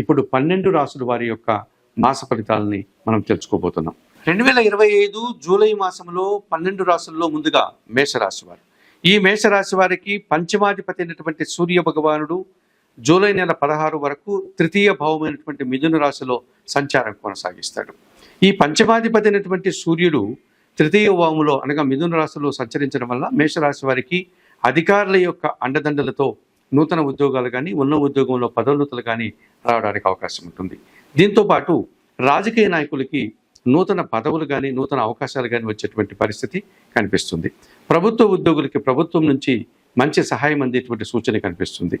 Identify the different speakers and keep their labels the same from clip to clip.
Speaker 1: ఇప్పుడు పన్నెండు రాసుల వారి యొక్క మాస ఫలితాలని మనం తెలుసుకోబోతున్నాం. రెండు వేల ఇరవై ఐదు జూలై మాసంలో పన్నెండు రాసుల్లో ముందుగా మేషరాశి వారు. ఈ మేషరాశి వారికి పంచమాధిపతి అయినటువంటి సూర్య భగవానుడు జూలై నెల పదహారు వరకు తృతీయ భావమైనటువంటి మిథున రాశిలో సంచారం కొనసాగిస్తాడు. ఈ పంచమాధిపతి అయినటువంటి సూర్యుడు తృతీయ భావములో అనగా మిథున రాశిలో సంచరించడం వల్ల మేషరాశి వారికి అధికారుల యొక్క అండదండలతో నూతన ఉద్యోగాలు కానీ ఉన్న ఉద్యోగంలో పదోన్నతులు కానీ రావడానికి అవకాశం ఉంటుంది. దీంతో పాటు రాజకీయ నాయకులకి నూతన పదవులు కానీ నూతన అవకాశాలు కానీ వచ్చేటువంటి పరిస్థితి కనిపిస్తుంది. ప్రభుత్వ ఉద్యోగులకి ప్రభుత్వం నుంచి మంచి సహాయం అందేటువంటి సూచన కనిపిస్తుంది.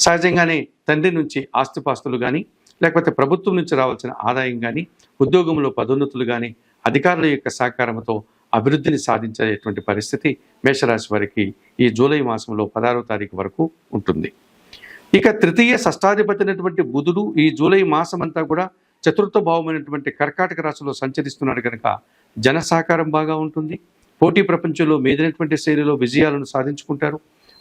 Speaker 1: సహజంగానే తండ్రి నుంచి ఆస్తిపాస్తులు కానీ లేకపోతే ప్రభుత్వం నుంచి రావాల్సిన ఆదాయం కానీ ఉద్యోగంలో పదోన్నతులు కానీ అధికారుల యొక్క సహకారంతో అభివృద్ధిని సాధించేటువంటి పరిస్థితి మేషరాశి వారికి ఈ జూలై మాసంలో పదహారవ తారీఖు వరకు ఉంటుంది. ఇక తృతీయ షష్టాధిపతి అయినటువంటి బుధుడు ఈ జూలై మాసం అంతా కూడా చతుర్థ భావమైనటువంటి కర్కాటక రాశిలో సంచరిస్తున్నాడు కనుక జన సహకారం బాగా ఉంటుంది. పోటీ ప్రపంచంలో మీదైనటువంటి శైలిలో విజయాలను సాధించుకుంటారు.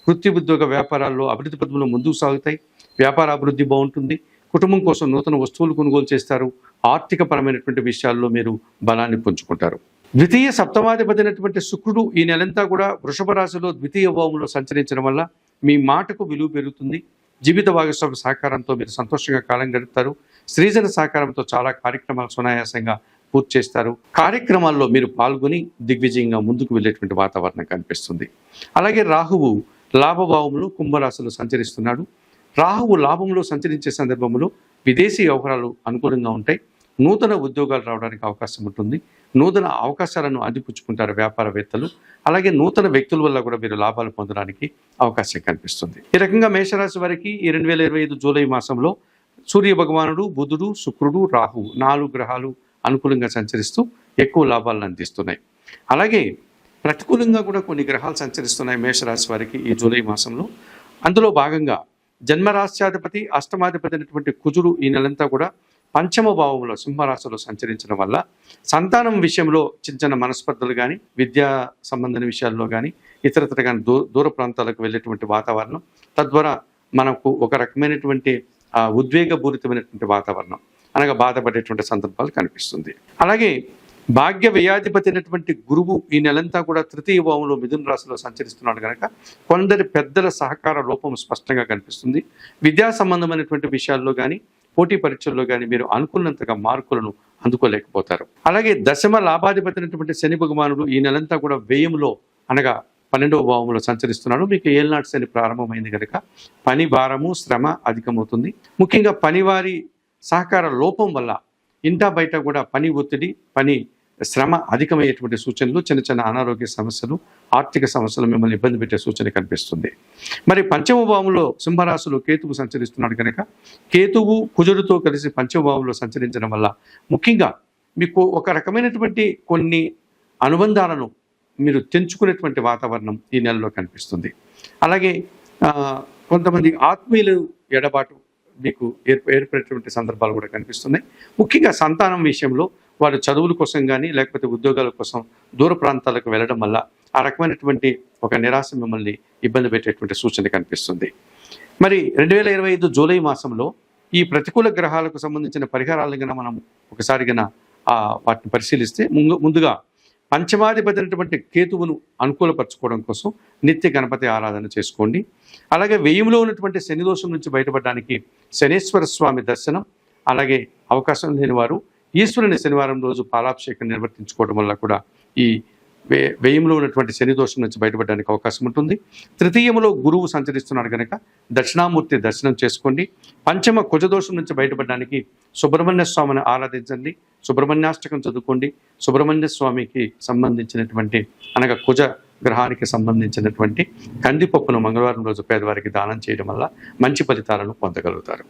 Speaker 1: వృత్తి ఉద్యోగ వ్యాపారాల్లో అభివృద్ధి పథంలో ముందుకు సాగుతాయి. వ్యాపార అభివృద్ధి బాగుంటుంది. కుటుంబం కోసం నూతన వస్తువులు కొనుగోలు చేస్తారు. ఆర్థిక పరమైనటువంటి విషయాల్లో మీరు బలాన్ని పుంజుకుంటారు. ద్వితీయ సప్తమాధిపతి అయినటువంటి శుక్రుడు ఈ నెలంతా కూడా వృషభ రాశిలో ద్వితీయ భావంలో సంచరించడం వల్ల మీ మాటకు విలువ పెరుగుతుంది. జీవిత భాగస్వామి సహకారంతో మీరు సంతోషంగా కాలం గడుపుతారు. శ్రీజన సహకారంతో చాలా కార్యక్రమాలు సునాయాసంగా పూర్తి చేస్తారు. కార్యక్రమాల్లో మీరు పాల్గొని దిగ్విజయంగా ముందుకు వెళ్ళేటువంటి వాతావరణం కనిపిస్తుంది. అలాగే రాహువు లాభభావంలో కుంభరాశిలో సంచరిస్తున్నాడు. రాహువు లాభంలో సంచరించే సందర్భంలో విదేశీ వ్యవహారాలు అనుకూలంగా ఉంటాయి. నూతన ఉద్యోగాలు రావడానికి అవకాశం ఉంటుంది. నూతన అవకాశాలను అందిపుచ్చుకుంటారు వ్యాపారవేత్తలు. అలాగే నూతన వ్యక్తుల వల్ల కూడా మీరు లాభాలు పొందడానికి అవకాశం కనిపిస్తుంది ఈ రకంగా మేషరాశి వారికి ఈ రెండు వేల ఇరవై ఐదు జూలై మాసంలో సూర్య భగవానుడు బుధుడు శుక్రుడు రాహువు నాలుగు గ్రహాలు అనుకూలంగా సంచరిస్తూ ఎక్కువ లాభాలను అందిస్తున్నాయి. అలాగే ప్రతికూలంగా కూడా కొన్ని గ్రహాలు సంచరిస్తున్నాయి మేషరాశి వారికి ఈ జూలై మాసంలో. అందులో భాగంగా జన్మరాశ్యాధిపతి అష్టమాధిపతి అయినటువంటి కుజుడు ఈ నెలంతా కూడా పంచమ భావంలో సింహరాశిలో సంచరించడం వల్ల సంతానం విషయంలో చిన్న చిన్న మనస్పర్ధలు కానీ విద్యా సంబంధన విషయాల్లో కానీ ఇతరత్ర కానీ దూ దూర ప్రాంతాలకు వెళ్ళేటువంటి వాతావరణం తద్వారా మనకు ఒక రకమైనటువంటి ఉద్వేగపూరితమైనటువంటి వాతావరణం అనగా బాధపడేటువంటి సందర్భాలు కనిపిస్తుంది. అలాగే భాగ్య వ్యయాధిపతి అయినటువంటి గురువు ఈ నెలంతా కూడా తృతీయ భావంలో మిథున రాశిలో సంచరిస్తున్నాడు కనుక కొందరి పెద్దల సహకార లోపం స్పష్టంగా కనిపిస్తుంది. విద్యా సంబంధమైనటువంటి విషయాల్లో కానీ పోటీ పరీక్షల్లో కానీ మీరు అనుకున్నంతగా మార్కులను అందుకోలేకపోతారు. అలాగే దశమ లాభాధిపతి అయినటువంటి శని భగవానుడు ఈ నెలంతా కూడా వ్యయంలో అనగా పన్నెండవ భావంలో సంచరిస్తున్నాడు. మీకు ఏళ్ళనాటి శని ప్రారంభమైంది కనుక పని భారము శ్రమ అధికమవుతుంది. ముఖ్యంగా పనివారి సహకార లోపం వల్ల ఇంటా బయట కూడా పని ఒత్తిడి పని శ్రమ అధికమయ్యేటువంటి సూచనలు చిన్న చిన్న అనారోగ్య సమస్యలు ఆర్థిక సమస్యలు మిమ్మల్ని ఇబ్బంది పెట్టే సూచన కనిపిస్తుంది. మరి పంచమభావంలో సింహరాశిలో కేతువు సంచరిస్తున్నాడు కనుక కేతువు కుజుడితో కలిసి పంచమభావంలో సంచరించడం వల్ల ముఖ్యంగా మీకు ఒక రకమైనటువంటి కొన్ని అనుబంధాలను మీరు తెంచుకునేటువంటి వాతావరణం ఈ నెలలో కనిపిస్తుంది. అలాగే కొంతమంది ఆత్మీయులు ఎడబాటు మీకు ఏర్ ఏర్పడేటువంటి సందర్భాలు కూడా కనిపిస్తున్నాయి. ముఖ్యంగా సంతానం విషయంలో వారు చదువుల కోసం కానీ లేకపోతే ఉద్యోగాల కోసం దూర ప్రాంతాలకు వెళ్ళడం వల్ల ఆ రకమైనటువంటి ఒక నిరాశ మిమ్మల్ని ఇబ్బంది పెట్టేటువంటి సూచన కనిపిస్తుంది. మరి రెండు వేల ఇరవై ఐదు జూలై మాసంలో ఈ ప్రతికూల గ్రహాలకు సంబంధించిన పరిహారాలను గన మనం ఒకసారి ఆ, వాటిని పరిశీలిస్తే ముందు ముందుగా పంచమాధిపతినటువంటి కేతువును అనుకూలపరచుకోవడం కోసం నిత్య గణపతి ఆరాధన చేసుకోండి. అలాగే వెయ్యిలో ఉన్నటువంటి శని దోషం నుంచి బయటపడడానికి శనేశ్వర స్వామి దర్శనం అలాగే అవకాశం లేని వారు ఈశ్వరుని శనివారం రోజు పాలాభిషేకం నిర్వర్తించుకోవడం వల్ల కూడా ఈ వే వ్యయంలో ఉన్నటువంటి శని దోషం నుంచి బయటపడడానికి అవకాశం ఉంటుంది. తృతీయంలో గురువు సంచరిస్తున్నాడు కనుక దక్షిణామూర్తి దర్శనం చేసుకోండి. పంచమ కుజదోషం నుంచి బయటపడడానికి సుబ్రహ్మణ్య స్వామిని ఆరాధించండి. సుబ్రహ్మణ్యాష్టకం చదువుకోండి. సుబ్రహ్మణ్య స్వామికి సంబంధించినటువంటి అనగా కుజ గ్రహానికి సంబంధించినటువంటి కందిపప్పును మంగళవారం రోజు పేదవారికి దానం చేయడం వల్ల మంచి ఫలితాలను పొందగలుగుతారు.